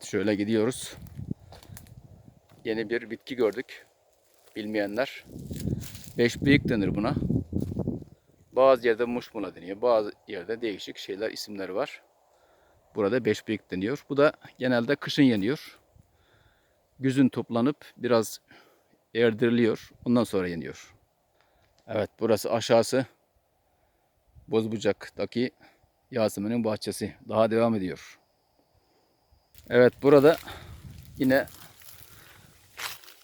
Evet şöyle gidiyoruz. Yeni bir bitki gördük. Bilmeyenler. Beş büyük denir buna. Bazı yerde muşmula deniyor. Bazı yerde değişik şeyler, isimleri var. Burada beş büyük deniyor. Bu da genelde kışın yeniyor. Güzün toplanıp biraz erdiriliyor. Ondan sonra yeniyor. Evet burası aşağısı Bozbucak'taki Yasemin'in bahçesi. Daha devam ediyor. Evet burada yine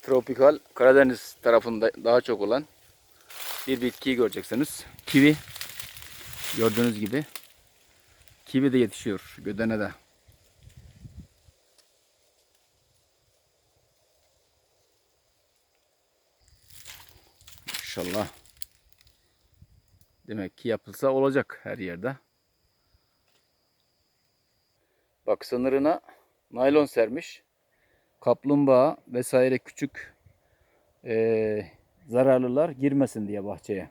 tropikal Karadeniz tarafında daha çok olan bir bitkiyi göreceksiniz. Kivi. Gördüğünüz gibi. Kivi de yetişiyor Gödene'de. Maşallah. Demek ki yapılsa olacak her yerde. Bak sınırına naylon sermiş. Kaplumbağa vesaire küçük eee, zararlılar girmesin diye bahçeye.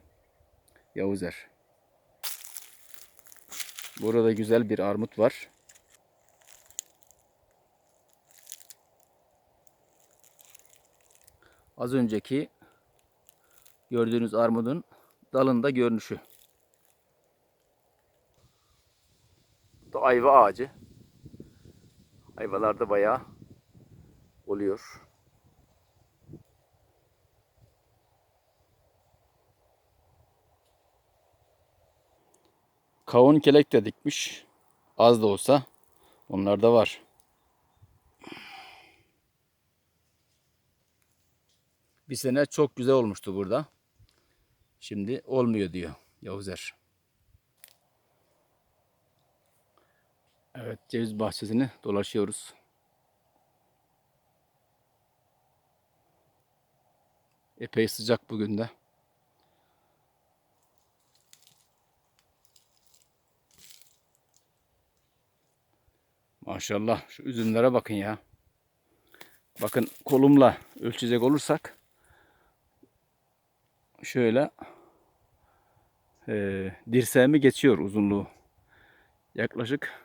Yavuzer. Burada güzel bir armut var. Az önceki gördüğünüz armudun dalında görünüşü. Bu da ayva ağacı. Ayvalarda bayağı oluyor. Kavun kelek de dikmiş. Az da olsa onlar da var. Bir sene çok güzel olmuştu burada. Şimdi olmuyor diyor Yavuzer. Evet ceviz bahçesini dolaşıyoruz. Epey sıcak bugün de. Maşallah şu üzümlere bakın ya. Bakın kolumla ölçecek olursak şöyle eee dirseğimi geçiyor uzunluğu. Yaklaşık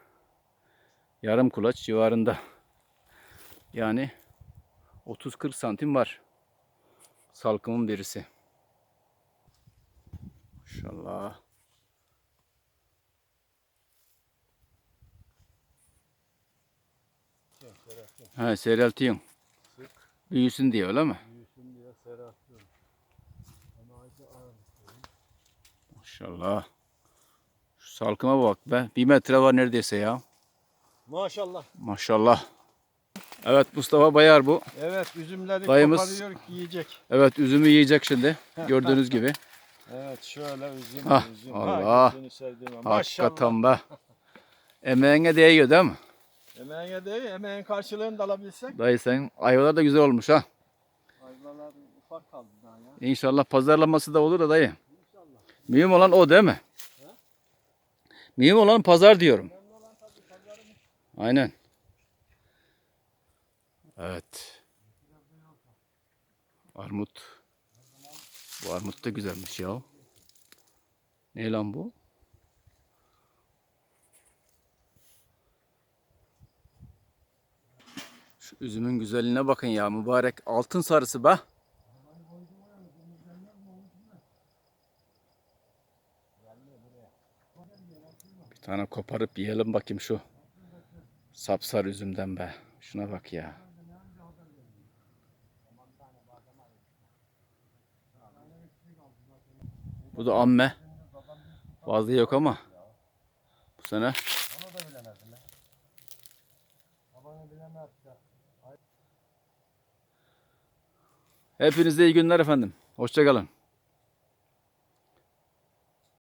yarım kulaç civarında. Yani 30-40 santim var. Salkımın birisi. Maşallah. Ha seyreltiyorsun. Büyüsün diye öyle mi? Büyüsün diye ağacı ağır. Maşallah. Şu salkıma bak be. Bir metre var neredeyse ya. Maşallah. Maşallah. Evet Mustafa Bayar bu. Evet üzümleri Dayımız- koparıyor yiyecek. Evet üzümü yiyecek şimdi. Gördüğünüz gibi. Evet şöyle üzüm Hah, üzüm. Allah. Ha. Hakikaten be. Emeğine değiyor değil mi? Emeğine değil, emeğin karşılığını da alabilsek. Dayı sen ayvalar da güzel olmuş ha. Ayvalar ufak kaldı daha ya. İnşallah pazarlaması da olur da dayı. Mühim olan o değil mi? Mühim olan pazar diyorum. Aynen. Evet. Armut. Bu armut da güzelmiş ya. Ne lan bu? Şu üzümün güzelliğine bakın ya mübarek altın sarısı be. Bir tane koparıp yiyelim bakayım şu sapsarı üzümden be. Şuna bak ya. Bu da amme. Fazla yok ama. Bu sene Onu hepinize iyi günler efendim. Hoşçakalın.